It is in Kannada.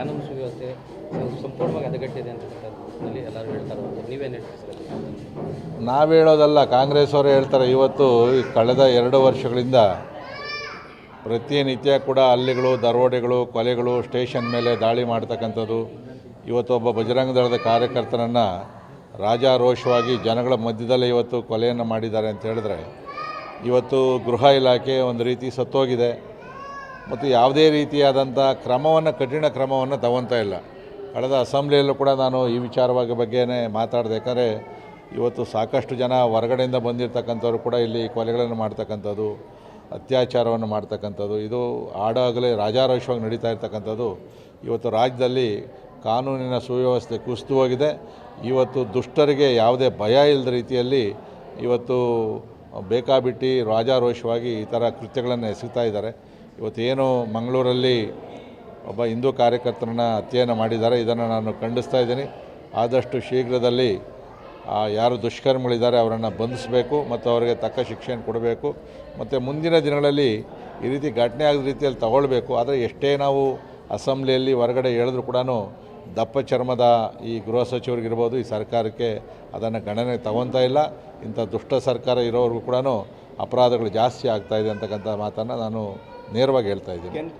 ಕಾನೂನು ಸುವ್ಯವಸ್ಥೆ ಸಂಪೂರ್ಣವಾಗಿ ಎಲ್ಲರೂ ಹೇಳ್ತಾರೆ. ನಾವು ಹೇಳೋದಲ್ಲ, ಕಾಂಗ್ರೆಸ್ ಅವರು ಹೇಳ್ತಾರೆ, ಇವತ್ತು ಕಳೆದ ಎರಡು ವರ್ಷಗಳಿಂದ ಪ್ರತಿನಿತ್ಯ ಕೂಡ ಅಲ್ಲಿಗಳು ದರೋಡೆಗಳು ಕೊಲೆಗಳು ಸ್ಟೇಷನ್ ಮೇಲೆ ದಾಳಿ ಮಾಡ್ತಕ್ಕಂಥದ್ದು. ಇವತ್ತು ಒಬ್ಬ ಬಜರಂಗ ದಳದ ಕಾರ್ಯಕರ್ತನನ್ನು ರಾಜಾರೋಷವಾಗಿ ಜನಗಳ ಮಧ್ಯದಲ್ಲೇ ಇವತ್ತು ಕೊಲೆಯನ್ನು ಮಾಡಿದ್ದಾರೆ ಅಂತ ಹೇಳಿದ್ರೆ, ಇವತ್ತು ಗೃಹ ಇಲಾಖೆ ಒಂದು ರೀತಿ ಸತ್ತೋಗಿದೆ. ಮತ್ತು ಯಾವುದೇ ರೀತಿಯಾದಂಥ ಕ್ರಮವನ್ನು, ಕಠಿಣ ಕ್ರಮವನ್ನು ತಗೊತಾ ಇಲ್ಲ. ಕಳೆದ ಅಸೆಂಬ್ಲಿಯಲ್ಲೂ ಕೂಡ ನಾನು ಈ ವಿಚಾರವಾಗಿ ಬಗ್ಗೆನೇ ಮಾತಾಡಿದೆ. ಯಾಕಂದರೆ ಇವತ್ತು ಸಾಕಷ್ಟು ಜನ ಹೊರಗಡೆಯಿಂದ ಬಂದಿರತಕ್ಕಂಥವ್ರು ಕೂಡ ಇಲ್ಲಿ ಕೊಲೆಗಳನ್ನು ಮಾಡ್ತಕ್ಕಂಥದ್ದು, ಅತ್ಯಾಚಾರವನ್ನು ಮಾಡ್ತಕ್ಕಂಥದ್ದು, ಇದು ಆಡಾಗಲೇ ರಾಜಾರೋಷವಾಗಿ ನಡೀತಾ ಇರ್ತಕ್ಕಂಥದ್ದು. ಇವತ್ತು ರಾಜ್ಯದಲ್ಲಿ ಕಾನೂನಿನ ಸುವ್ಯವಸ್ಥೆ ಕುಸಿದು ಹೋಗಿದೆ. ಇವತ್ತು ದುಷ್ಟರಿಗೆ ಯಾವುದೇ ಭಯ ಇಲ್ಲದ ರೀತಿಯಲ್ಲಿ ಇವತ್ತು ಬೇಕಾಬಿಟ್ಟಿ ರಾಜಾರೋಷವಾಗಿ ಈ ಥರ ಕೃತ್ಯಗಳನ್ನು ಎಸಗ್ತಾ ಇದ್ದಾರೆ. ಇವತ್ತೇನು ಮಂಗಳೂರಲ್ಲಿ ಒಬ್ಬ ಹಿಂದೂ ಕಾರ್ಯಕರ್ತರನ್ನ ಅಧ್ಯಯನ ಮಾಡಿದ್ದಾರೆ. ಇದನ್ನು ನಾನು ಖಂಡಿಸ್ತಾ ಇದ್ದೀನಿ. ಆದಷ್ಟು ಶೀಘ್ರದಲ್ಲಿ ಯಾರು ದುಷ್ಕರ್ಮಿಗಳಿದ್ದಾರೆ ಅವರನ್ನು ಬಂಧಿಸಬೇಕು ಮತ್ತು ಅವರಿಗೆ ತಕ್ಕ ಶಿಕ್ಷೆಯನ್ನು ಕೊಡಬೇಕು. ಮತ್ತು ಮುಂದಿನ ದಿನಗಳಲ್ಲಿ ಈ ರೀತಿ ಘಟನೆ ಆಗದ ರೀತಿಯಲ್ಲಿ ತಗೊಳ್ಬೇಕು. ಆದರೆ ಎಷ್ಟೇ ನಾವು ಅಸೆಂಬ್ಲಿಯಲ್ಲಿ ಹೊರಗಡೆ ಹೇಳಿದ್ರು ಕೂಡ ದಪ್ಪ ಚರ್ಮದ ಈ ಗೃಹ ಸಚಿವರಿಗಿರ್ಬೋದು ಈ ಸರ್ಕಾರಕ್ಕೆ ಅದನ್ನು ಗಣನೆ ತಗೊತಾ ಇಲ್ಲ. ಇಂಥ ದುಷ್ಟ ಸರ್ಕಾರ ಇರೋವ್ರಿಗೂ ಕೂಡ ಅಪರಾಧಗಳು ಜಾಸ್ತಿ ಆಗ್ತಾಯಿದೆ ಅಂತಕ್ಕಂಥ ಮಾತನ್ನು ನಾನು ನೇರವಾಗಿ ಹೇಳ್ತಾ ಇದ್ದೀನಿ.